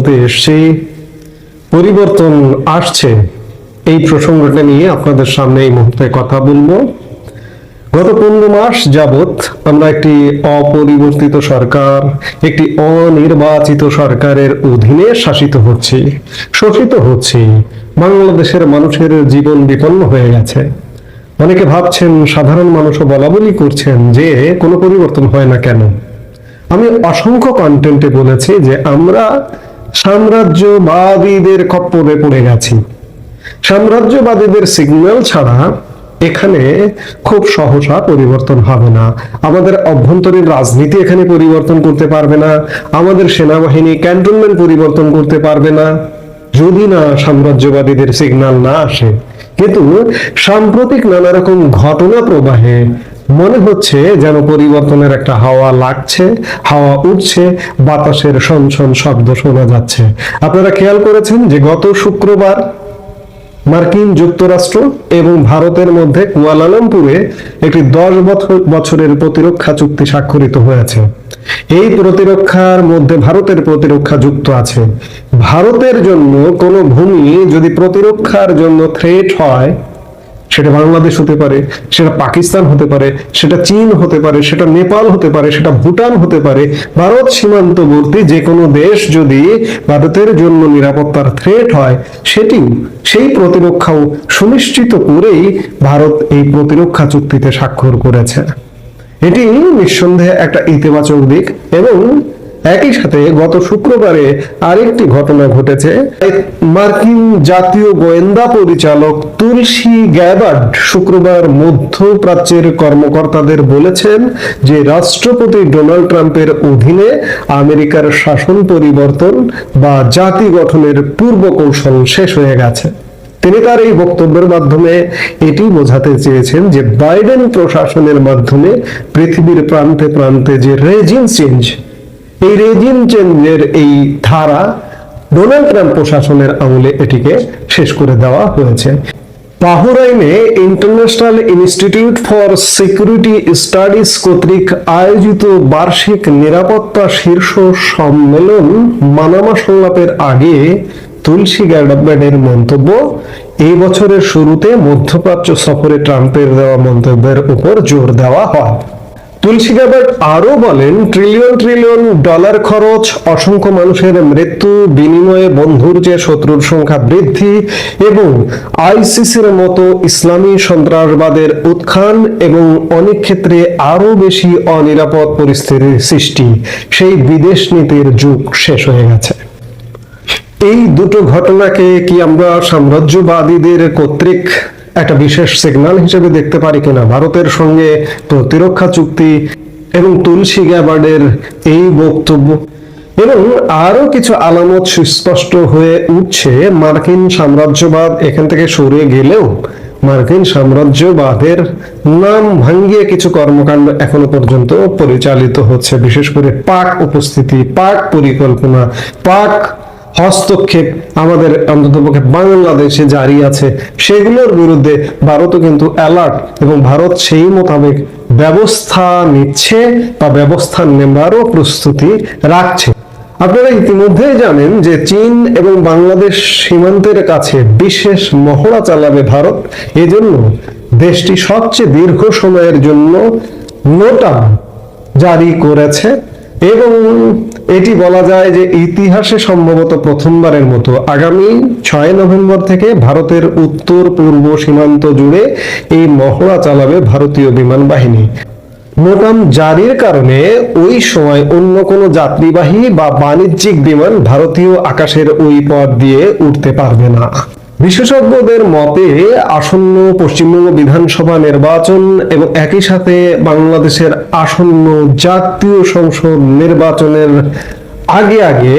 বলতে এসছি পরিবর্তন আসছে। এই প্রসঙ্গটা নিয়ে আপনাদের সামনে এই মুহূর্তে কথা বলব। গত পনেরো মাস যাবত আমরা একটি অপরিবর্তিত সরকার, একটি অনির্বাচিত সরকারের অধীনে শাসিত হচ্ছি, শোষিত হচ্ছি। বাংলাদেশের মানুষের জীবন বিপন্ন হয়ে গেছে। অনেকে ভাবছেন, সাধারণ মানুষও বলা বলি করছেন যে কোনো পরিবর্তন হয় না কেন? আমি অসংখ্য কন্টেন্টে বলেছি যে আমরা সাম্রাজ্যবাদীদের খপ্পরে পড়ে গেছি। সাম্রাজ্যবাদীদের সিগন্যাল ছাড়া এখানে খুব সহসা পরিবর্তন হবে না। আমাদের অভ্যন্তরীণ রাজনীতি এখানে পরিবর্তন করতে পারবে না। আমাদের সেনাবাহিনী ক্যান্টনমেন্ট পরিবর্তন করতে পারবে না। যদি না সাম্রাজ্যবাদীদের সিগন্যাল না আসে, কিন্তু সাম্প্রতিক নানা রকম ঘটনা প্রবাহে মনে হচ্ছে যেন পরিবর্তনের একটা হাওয়া লাগছে, হাওয়া উঠছে, বাতাসের সনসন শব্দ শোনা যাচ্ছে। আপনারা খেয়াল করেছেন যে গত শুক্রবার মার্কিন যুক্তরাষ্ট্র এবং ভারতের মধ্যে কুয়ালালামপুরে একটি দশ বছর- বছরের প্রতিরক্ষা চুক্তি স্বাক্ষরিত হয়েছে। এই প্রতিরক্ষার মধ্যে ভারতের প্রতিরক্ষা যুক্ত আছে। ভারতের জন্য কোনো ভূমি যদি প্রতিরক্ষার জন্য থ্রেট হয় সেটা বাংলাদেশ হতে পারে, সেটা পাকিস্তান হতে পারে, সেটা চীন হতে পারে, সেটা নেপাল হতে পারে, সেটা ভুটান হতে পারে, ভারত সীমান্তবর্তী যে কোনো দেশ যদি ভারতের জন্য নিরাপত্তার থ্রেট হয় সেটিও সেই প্রতিরক্ষাও সুনিশ্চিত করেই ভারত এই প্রতিরক্ষা চুক্তিতে স্বাক্ষর করেছে। এটি নিঃসন্দেহে একটা ইতিবাচক দিক এবং একই সাথে গত শুক্রবারে আরেকটি ঘটনা ঘটেছে। মার্কিন জাতীয় গোয়েন্দা পরিচালক তুলসী গ্যাবার্ড শুক্রবার মধ্যপ্রাচ্যের কর্মকর্তাদের বলেছেন যে রাষ্ট্রপতি ডোনাল্ড ট্রাম্পের অধীনে আমেরিকার শাসন পরিবর্তন বা জাতি গঠনের পূর্ব কৌশল শেষ হয়ে গেছে। তিনি তার এই বক্তব্যের মাধ্যমে এটি বোঝাতে চেয়েছেন যে বাইডেন প্রশাসনের মাধ্যমে পৃথিবীর প্রান্তে প্রান্তে যে রেজিম চেঞ্জ এই রেজিম চেঞ্জের এই ধারা ডোনাল্ড ট্রাম্প প্রশাসনের আমলে এটিকে শেষ করে দেওয়া হয়েছে। বাহরাইনে international institute for security studies কর্তৃক আয়োজিত বার্ষিক নিরাপত্তা শীর্ষ সম্মেলন মানামা সংলাপের আগে তুলসী গ্যাডাবেডের মন্তব্য, এই বছরের শুরুতে মধ্যপ্রাচ্য সফরে ট্রাম্পের দেওয়া মন্তব্যের উপর জোর দেওয়া হয়। তুলসী গ্যাবার্ড আরও বলেন ট্রিলিয়ন ট্রিলিয়ন ডলার খরচ, অসংখ্য মানুষের মৃত্যু, বিনিময়ে বন্ধুর যে শত্রুর সংখ্যা বৃদ্ধি, এবং আইসিসির মতো ইসলামী সন্ত্রাসবাদের উত্থান এবং অনেক ক্ষেত্রে আরও বেশি অনিরাপদ পরিস্থিতির সৃষ্টি, সেই বিদেশ নীতির যুগ শেষ হয়ে গেছে। এই দুটো ঘটনাকে কি আমরা সাম্রাজ্যবাদীদের কর্তৃক একটা বিশেষ সিগন্যাল হিসেবে দেখতে পারি কিনা। ভারতের সঙ্গে প্রতিরক্ষা চুক্তি এবং তুলসী গ্যাবার্ডের এই বক্তব্য। এবং আরও কিছু আলামত সুস্পষ্ট হয়ে উঠছে। মার্কিন সাম্রাজ্যবাদ এখান থেকে সরে গেলেও মার্কিন সাম্রাজ্যবাদের নাম ভাঙ্গিয়ে কিছু কর্মকাণ্ড এখনও পর্যন্ত পরিচালিত হচ্ছে। বিশেষ করে পাক উপস্থিতি, পাক পরিকল্পনা, পাক হস্তক্ষেপ আমাদের অন্ততপক্ষে বাংলাদেশে জারি আছে। সেগুলোর বিরুদ্ধে ভারতও কিন্তু অ্যালার্ট এবং ভারত সেই মোতাবেক ব্যবস্থা নিচ্ছে বা ব্যবস্থা নেবারও প্রস্তুতি রাখছে। আপনারা ইতিমধ্যেই জানেন যে চীন এবং বাংলাদেশ সীমান্তের কাছে বিশেষ মহড়া চালাবে ভারত। এজন্য দেশটি সবচেয়ে দীর্ঘ সময়ের জন্য নোটা জারি করেছে এবং এটি বলা যায় যে ইতিহাসে সম্ভবত প্রথমবারের মতো আগামী ছয় নভেম্বর থেকে ভারতের উত্তর পূর্ব সীমান্ত জুড়ে এই মহড়া চালাবে ভারতীয় বিমান বাহিনী। মোটাম জারির কারণে ওই সময় অন্য কোনো যাত্রীবাহী বা বাণিজ্যিক বিমান ভারতীয় আকাশের ওই পথ দিয়ে উঠতে পারবে না। বিশেষজ্ঞদের মতে, আসন্ন পশ্চিমবঙ্গ বিধানসভা নির্বাচন এবং একই সাথে বাংলাদেশের আসন্ন জাতীয় সংসদ নির্বাচনের আগে আগে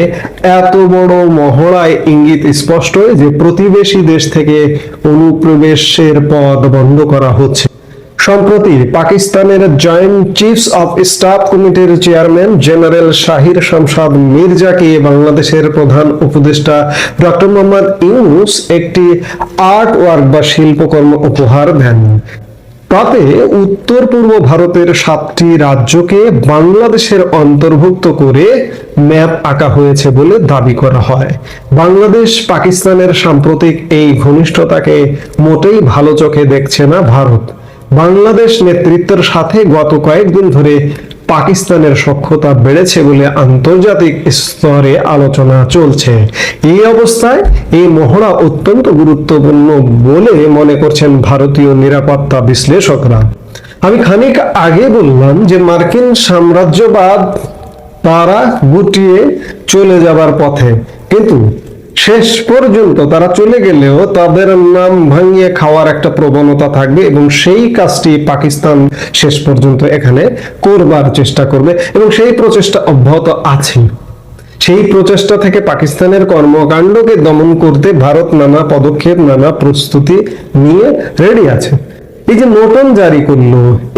এত বড় মহড়ায় ইঙ্গিত স্পষ্ট যে, প্রতিবেশী দেশ থেকে অনুপ্রবেশের পথ বন্ধ করা হচ্ছে। সম্প্রতি পাকিস্তানের জয়েন্ট চিফস অফ স্টাফ কমিটির চেয়ারম্যান জেনারেল শাহির শামসাদ মির্জাকে বাংলাদেশের প্রধান উপদেষ্টা ডক্টর মোহাম্মদ ইউনুস একটি আর্ট ওয়ার্ক বা শিল্পকর্ম উপহার দেন। তাতে উত্তর পূর্ব ভারতের সাতটি রাজ্যকে বাংলাদেশের অন্তর্ভুক্ত করে ম্যাপ আঁকা হয়েছে বলে দাবি করা হয়। বাংলাদেশ পাকিস্তানের সাম্প্রতিক এই ঘনিষ্ঠতাকে মোটেই ভালো চোখে দেখছে না ভারত। বাংলাদেশ নেতৃত্বের সাথে গত কয়েকদিন ধরে পাকিস্তানের সক্ষতা বেড়েছে বলে আন্তর্জাতিক স্তরে আলোচনা চলছে। এই অবস্থায় এই মহড়া অত্যন্ত গুরুত্বপূর্ণ বলে মনে করছেন ভারতীয় নিরাপত্তা বিশ্লেষকরা। আমি খানিক আগে বললাম যে মার্কিন সাম্রাজ্যবাদ তারা গুটিয়ে চলে যাবার পথে। কিন্তু শেষ পর্যন্ত তারা চলে গেলেও তাদের নাম ভাঙিয়ে খাওয়ার একটা প্রবণতা থাকবে এবং সেই কাজটি পাকিস্তান শেষ পর্যন্ত এখানে করবার চেষ্টা করবে এবং সেই প্রচেষ্টা অব্যাহত আছে। সেই প্রচেষ্টা থেকে পাকিস্তানের কর্মকাণ্ডকে দমন করতে ভারত নানা পদক্ষেপ, নানা প্রস্তুতি নিয়ে রেডি আছে। এই যে নোটন জারি করল,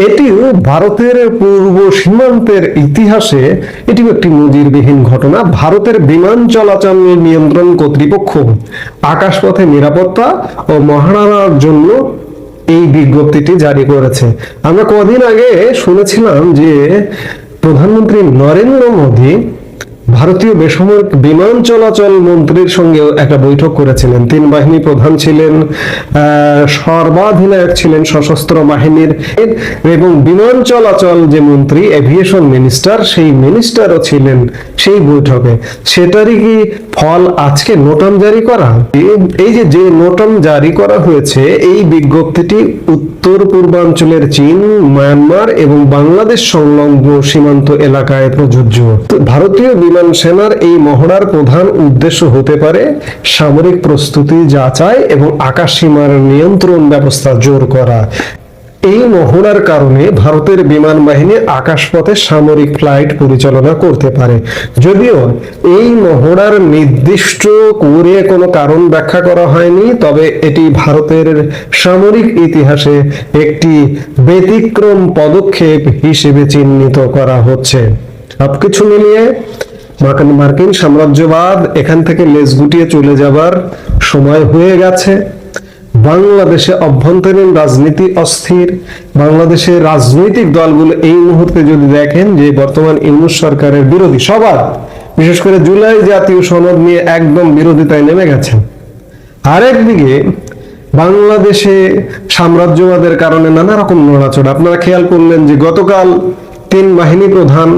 এটিও ভারতের পূর্ব সীমান্তের ইতিহাসে এটিও একটি নজিরবিহীন ঘটনা। ভারতের বিমান চলাচল নিয়ন্ত্রণ কর্তৃপক্ষ আকাশপথে নিরাপত্তা ও মহারানার জন্য এই বিজ্ঞপ্তিটি জারি করেছে। আমরা কদিন আগে শুনেছিলাম যে প্রধানমন্ত্রী নরেন্দ্র মোদী ভারতীয় বেসামরিক বিমান চলাচল মন্ত্রীর সঙ্গেও একটা বৈঠক করেছিলেন। তিন বাহিনী প্রধান ছিলেন সর্বাধিনায়ক ছিলেন সশস্ত্র বাহিনীর এবং বিমান চলাচল যে মন্ত্রী এভিয়েশন মিনিস্টার সেই মিনিস্টারও ছিলেন সেই বৈঠকে। সেটারই কি ফল আজকে নোটন জারি করা? এই- যে যে নোটাম জারি করা হয়েছে, এই বিজ্ঞপ্তিটি উত্তর পূর্বাঞ্চলের চীন, মায়ানমার এবং বাংলাদেশ সংলগ্ন সীমান্ত এলাকায় প্রযোজ্য। ভারতীয় বিমান সেনার এই মহড়ার প্রধান উদ্দেশ্য হতে পারে সামরিক প্রস্তুতি যাচাই এবং আকাশ সীমার নিয়ন্ত্রণ ব্যবস্থা জোর করা। এই মহড়ার কারণে ভারতের বিমান বাহিনী আকাশপথে সামরিক ফ্লাইট পরিচালনা করতে পারে। যদিও এই মহড়ার নির্দিষ্ট করে কোনো কারণ ব্যাখ্যা করা হয়নি, তবে এটি ভারতের সামরিক ইতিহাসে একটি ব্যতিক্রম পদক্ষেপ হিসেবে চিহ্নিত করা হচ্ছে। সবকিছু মিলিয়ে মার্কিন- মার্কিন সাম্রাজ্যবাদ এখান থেকে লেজ গুটিয়ে চলে যাবার সময় হয়ে গেছে। বাংলাদেশে অভ্যন্তরীণ রাজনীতি অস্থির। বাংলাদেশের রাজনৈতিক দলগুলো এই মুহূর্তে যদি দেখেন যে বর্তমান ইউনুস সরকারের বিরোধী সবার, বিশেষ করে জুলাই জাতীয় সনদ নিয়ে একদম বিরোধিতায় নেমে গেছেন। আরেকদিকে বাংলাদেশে সাম্রাজ্যবাদের কারণে নানা রকম নড়াচড়া। আপনারা খেয়াল করলেন যে গতকাল তিন বাহিনী প্রধান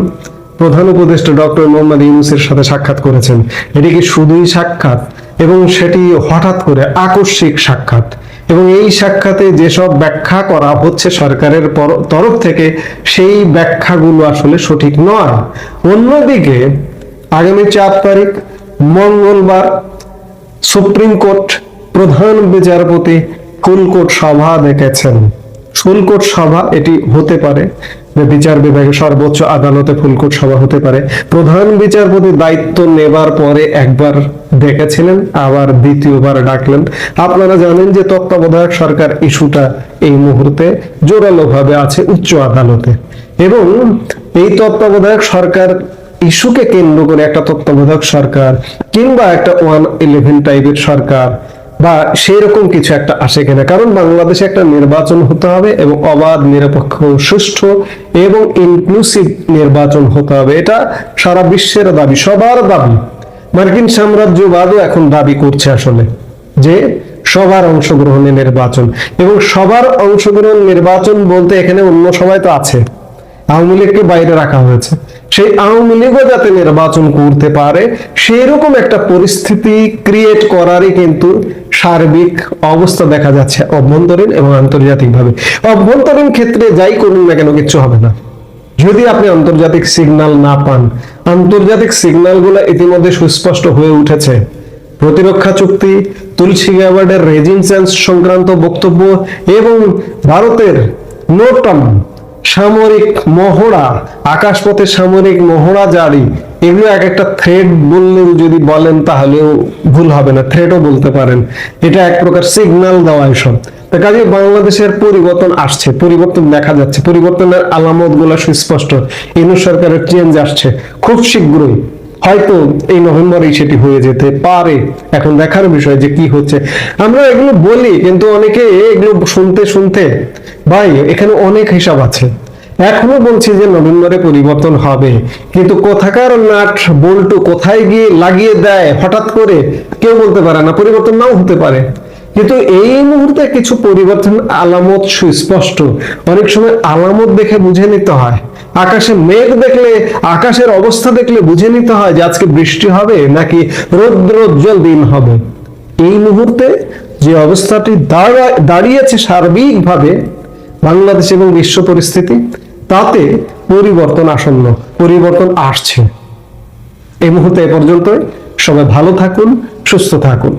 প্রধান উপদেষ্টা ডক্টর মোহাম্মদ ইউনুসের সাথে সাক্ষাৎ করেছেন। এটি কি শুধুই সাক্ষাৎ? এবং সেটি হঠাৎ করে আকস্মিক সাক্ষাৎ। এবং এই সাক্ষাতে যেসব ব্যাখ্যা করা হচ্ছে সরকারের তরফ থেকে, সেই ব্যাখ্যাগুলো আসলে সঠিক নয়। অন্যদিকে, আগামী চার তারিখ, মঙ্গলবার, সুপ্রিম কোর্ট প্রধান বিচারপতি ফুলকোট সভা ডেকেছেন ফুলকোট সভা এটি হতে পারে। বিচার বিভাগে সর্বোচ্চ আদালতে ফুলকোট সভা হতে পারে। প্রধান বিচারপতি দায়িত্ব নেবার পরে একবার ডেকেছিলেন, আবার দ্বিতীয়বার ডাকলেন। আপনারা জানেন যে তত্ত্বাবধায়ক সরকার ইস্যুটা এই মুহূর্তে জোরালোভাবে আছে উচ্চ আদালতে। এবং এই তত্ত্বাবধায়ক সরকার ইস্যুকে কেন্দ্র করে একটা তত্ত্বাবধায়ক সরকার কিংবা একটা ওয়ান ইলেভেন টাইপের সরকার বা সেই রকম কিছু একটা আসে কিনা? কারণ বাংলাদেশে একটা নির্বাচন হতে হবে এবং অবাধ, নিরপেক্ষ, সুষ্ঠু এবং ইনক্লুসিভ নির্বাচন হতে হবে। এটা সারা বিশ্বের দাবি, সবার দাবি। মার্কিন সাম্রাজ্যবাদও এখন দাবি করছে আসলে যে সবার অংশগ্রহণে নির্বাচন এবং সবার অংশগ্রহণ নির্বাচন বলতে এখানে অন্য সবাই তো আছে। আওয়ামী লীগকে বাইরে রাখা হয়েছে। সেই আওয়ামী লীগও যাতে নির্বাচন করতে পারে সেই রকম একটা পরিস্থিতি ক্রিয়েট করারই কিন্তু সার্বিক অবস্থা দেখা যাচ্ছে অভ্যন্তরীণ এবং আন্তর্জাতিকভাবে। অভ্যন্তরীণ ক্ষেত্রে যাই করুন না কেন, কিচ্ছু হবে না। যদি আপনি আন্তর্জাতিক সিগন্যাল না পান, আন্তর্জাতিক সিগন্যালগুলো ইতিমধ্যে সুস্পষ্ট হয়ে উঠেছে। প্রতিরক্ষা চুক্তি, তুলসী গ্যাওয়ার্ডের রেজিম চেঞ্জ সংক্রান্ত বক্তব্য এবং ভারতের নোটম সামরিক মহড়া, আকাশপথে সামরিক মহড়া জারি। এগুলো এক একটা থ্রেড বললেও যদি বলেন তাহলেও ভুল হবে না থ্রেডও বলতে পারেন। এটা এক প্রকার সিগন্যাল দেওয়া এসব তা কাজে বাংলাদেশের পরিবর্তন আসছে, পরিবর্তন দেখা যাচ্ছে। পরিবর্তনের আলামতগুলা সুস্পষ্ট। ইনু সরকারের চেঞ্জ আসছে, খুব শীঘ্রই। হয়তো এই নভেম্বরেই সেটি হয়ে যেতে পারে। এখন দেখার বিষয় যে কি হচ্ছে। আমরা এগুলো বলি, কিন্তু অনেকে এগুলো শুনতে শুনতে, ভাই, এখানে অনেক হিসাব আছে। এখনও বলছি যে নভেম্বরে পরিবর্তন হবে। কিন্তু কোথাকার নাট বল্টু কোথায় গিয়ে লাগিয়ে দেয় হঠাৎ করে কেউ বলতে পারে না, পরিবর্তন নাও হতে পারে। কিন্তু এই মুহূর্তে কিছু পরিবর্তন আলামত সুস্পষ্ট। অনেক সময় আলামত দেখে বুঝে নিতে হয়। আকাশে মেঘ দেখলে, আকাশের অবস্থা দেখলে বুঝে নিতে হয় যে আজকে বৃষ্টি হবে নাকি রৌদ্রোজ্জ্বল দিন হবে। এই মুহূর্তে যে অবস্থাটি দাঁড়া- দাঁড়িয়েছে সার্বিকভাবে বাংলাদেশ এবং বিশ্ব পরিস্থিতি তাতে পরিবর্তন আসন্ন পরিবর্তন আসছে। এই মুহূর্তে এ পর্যন্ত সবাই ভালো থাকুন সুস্থ থাকুন।